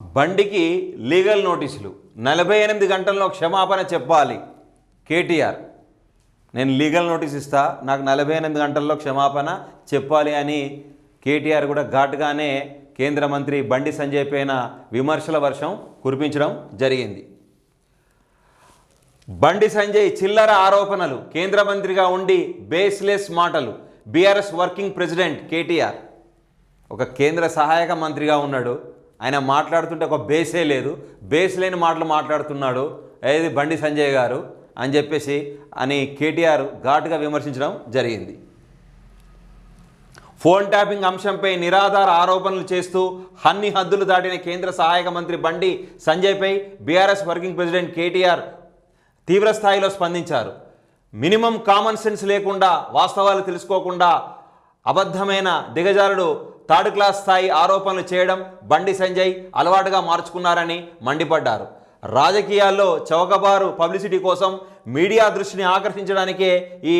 బండికి లీగల్ నోటీసులు. నలభై ఎనిమిది గంటల్లో క్షమాపణ చెప్పాలి. కేటీఆర్ నేను లీగల్ నోటీస్ ఇస్తా నాకు నలభై ఎనిమిది గంటల్లో క్షమాపణ చెప్పాలి అని కేటీఆర్ కూడా ఘాటుగానే కేంద్ర మంత్రి బండి సంజయ్ పైన విమర్శల వర్షం కురిపించడం జరిగింది. బండి సంజయ్ చిల్లర ఆరోపణలు కేంద్ర మంత్రిగా ఉండి బేస్లెస్ మాటలు బీఆర్ఎస్ వర్కింగ్ ప్రెసిడెంట్ కేటీఆర్. ఒక కేంద్ర సహాయక మంత్రిగా ఉన్నాడు. ఆయన మాట్లాడుతుంటే ఒక బేసే లేదు. బేస్ లేని మాటలు మాట్లాడుతున్నాడు. ఏది బండి సంజయ్ గారు అని చెప్పేసి అని కేటీఆర్ ఘాటుగా విమర్శించడం జరిగింది. ఫోన్ ట్యాపింగ్ అంశంపై నిరాధార ఆరోపణలు చేస్తూ అన్ని హద్దులు దాటిన కేంద్ర సహాయక మంత్రి బండి సంజయ్పై బీఆర్ఎస్ వర్కింగ్ ప్రెసిడెంట్ కేటీఆర్ తీవ్రస్థాయిలో స్పందించారు. మినిమం కామన్ సెన్స్ లేకుండా వాస్తవాలు తెలుసుకోకుండా అబద్ధమైన దిగజారుడు థర్డ్ క్లాస్ స్థాయి ఆరోపణలు చేయడం బండి సంజయ్ అలవాటుగా మార్చుకున్నారని మండిపడ్డారు. రాజకీయాల్లో చౌకబారు పబ్లిసిటీ కోసం మీడియా దృష్టిని ఆకర్షించడానికే ఈ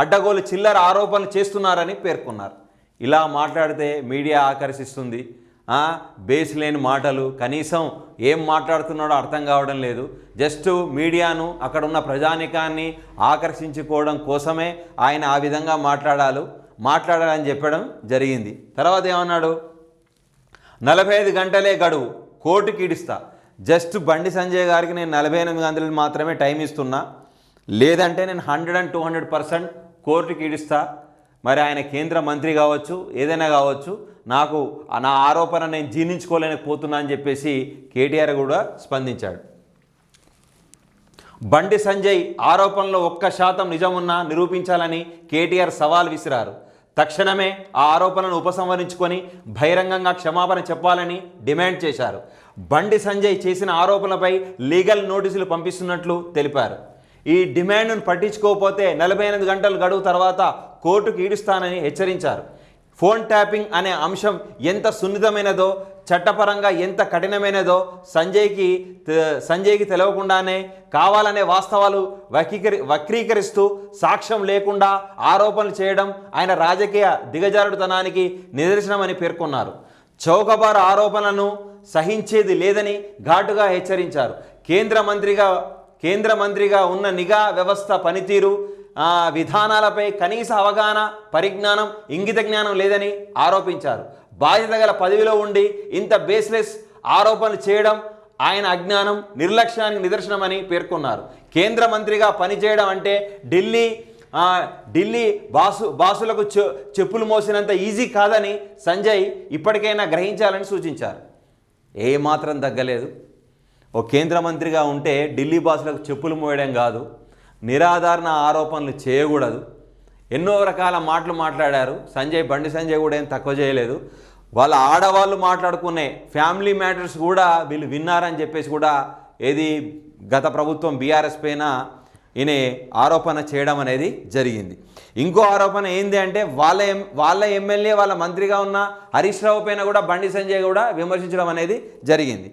అడ్డగోలు చిల్లర ఆరోపణలు చేస్తున్నారని పేర్కొన్నారు. ఇలా మాట్లాడితే మీడియా ఆకర్షిస్తుంది. బేస్ లేని మాటలు కనీసం ఏం మాట్లాడుతున్నాడో అర్థం కావడం లేదు. జస్ట్ మీడియాను అక్కడ ఉన్న ప్రజానికాన్ని ఆకర్షించుకోవడం కోసమే ఆయన ఆ విధంగా మాట్లాడాలి మాట్లాడాలని చెప్పడం జరిగింది. తర్వాత ఏమన్నాడు? నలభై ఐదు గంటలే గడువు కోర్టుకి కీడిస్తా జస్ట్ బండి సంజయ్ గారికి నేను నలభై ఎనిమిది గంటలు మాత్రమే టైం ఇస్తున్నా. లేదంటే నేను hundred and two hundred percent కోర్టుకి కీడిస్తా మరి ఆయన కేంద్ర మంత్రి కావచ్చు ఏదైనా కావచ్చు నాకు ఆ నా ఆరోపణ నేను జీర్ణించుకోలేకపోతున్నా అని చెప్పేసి కేటీఆర్ కూడా స్పందించాడు. బండి సంజయ్ ఆరోపణలో ఒక్క శాతం నిజమున్నా నిరూపించాలని కేటీఆర్ సవాల్ విసిరారు. తక్షణమే ఆ ఆరోపణను ఉపసంహరించుకొని బహిరంగంగా క్షమాపణ చెప్పాలని డిమాండ్ చేశారు. బండి సంజయ్ చేసిన ఆరోపణలపై లీగల్ నోటీసులు పంపిస్తున్నట్లు తెలిపారు. ఈ డిమాండ్ను పట్టించుకోకపోతే నలభై ఎనిమిది గంటల గడువు తర్వాత కోర్టుకు ఈడుస్తానని హెచ్చరించారు. ఫోన్ ట్యాపింగ్ అనే అంశం ఎంత సున్నితమైనదో చట్టపరంగా ఎంత కఠినమైనదో సంజయ్కి సంజయ్కి తెలవకుండానే కావాలనే వాస్తవాలు వక్రీకరి వక్రీకరిస్తూ సాక్ష్యం లేకుండా ఆరోపణలు చేయడం ఆయన రాజకీయ దిగజారుడుతనానికి నిదర్శనమని పేర్కొన్నారు. చౌకబారు ఆరోపణలను సహించేది లేదని ఘాటుగా హెచ్చరించారు. కేంద్ర మంత్రిగా కేంద్ర మంత్రిగా ఉన్న నిఘా వ్యవస్థ పనితీరు విధానాలపై కనీస అవగాహన పరిజ్ఞానం ఇంగిత జ్ఞానం లేదని ఆరోపించారు. బాధ్యత గల పదవిలో ఉండి ఇంత బేస్లెస్ ఆరోపణలు చేయడం ఆయన అజ్ఞానం నిర్లక్ష్యానికి నిదర్శనమని పేర్కొన్నారు. కేంద్ర మంత్రిగా పనిచేయడం అంటే ఢిల్లీ ఢిల్లీ బాసు బాసులకు చె చెప్పులు మోసినంత ఈజీ కాదని సంజయ్ ఇప్పటికైనా గ్రహించాలని సూచించారు. ఏమాత్రం తగ్గలేదు. ఓ కేంద్ర మంత్రిగా ఉంటే ఢిల్లీ బాసులకు చెప్పులు మోయడం కాదు. నిరాధారణ ఆరోపణలు చేయకూడదు. ఎన్నో రకాల మాటలు మాట్లాడారు. సంజయ్ బండి సంజయ్ కూడా ఏం తక్కువ చేయలేదు. వాళ్ళ ఆడవాళ్ళు మాట్లాడుకునే ఫ్యామిలీ మ్యాటర్స్ కూడా వీళ్ళు విన్నారని చెప్పేసి కూడా ఏది గత ప్రభుత్వం బీఆర్ఎస్ పైన ఈయన ఆరోపణ చేయడం అనేది జరిగింది. ఇంకో ఆరోపణ ఏంది అంటే వాళ్ళ ఎం వాళ్ళ ఎమ్మెల్యే వాళ్ళ మంత్రిగా ఉన్న హరీష్ రావు పైన కూడా బండి సంజయ్ కూడా విమర్శించడం అనేది జరిగింది.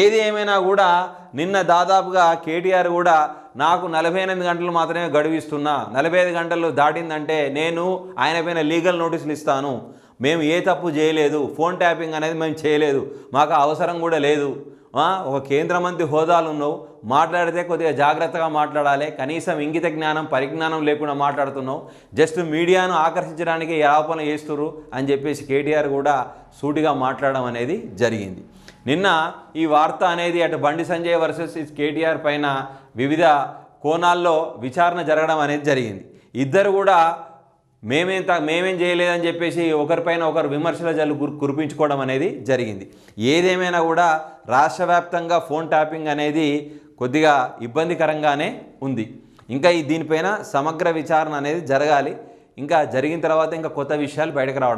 ఏది ఏమైనా కూడా నిన్న దాదాపుగా కేటీఆర్ కూడా నాకు నలభై ఎనిమిది గంటలు మాత్రమే గడువిస్తున్నా. నలభై ఐదు గంటలు దాటిందంటే నేను ఆయన పైన లీగల్ నోటీసులు ఇస్తాను. మేము ఏ తప్పు చేయలేదు. ఫోన్ ట్యాపింగ్ అనేది మేము చేయలేదు. మాకు అవసరం కూడా లేదు. ఒక కేంద్ర మంత్రి హోదాలు ఉన్నావు. మాట్లాడితే కొద్దిగా జాగ్రత్తగా మాట్లాడాలి. కనీసం ఇంగిత జ్ఞానం పరిజ్ఞానం లేకుండా మాట్లాడుతున్నావు. జస్ట్ మీడియాను ఆకర్షించడానికి ఏ ఆరోపణ చేస్తున్నారు అని చెప్పేసి కేటీఆర్ కూడా సూటిగా మాట్లాడడం అనేది జరిగింది. నిన్న ఈ వార్త అనేది అటు బండి సంజయ్ వర్సెస్ కేటీఆర్ పైన వివిధ కోణాల్లో విచారణ జరగడం అనేది జరిగింది. ఇద్దరు కూడా మేమేం త మేమేం చేయలేదని చెప్పేసి ఒకరిపైన ఒకరు విమర్శల జల్లు కురిపించుకోవడం అనేది జరిగింది. ఏదేమైనా కూడా రాష్ట్ర వ్యాప్తంగా ఫోన్ ట్యాపింగ్ అనేది కొద్దిగా ఇబ్బందికరంగానే ఉంది. ఇంకా ఈ దీనిపైన సమగ్ర విచారణ అనేది జరగాలి. ఇంకా జరిగిన తర్వాత ఇంకా కొత్త విషయాలు బయటకు రావడం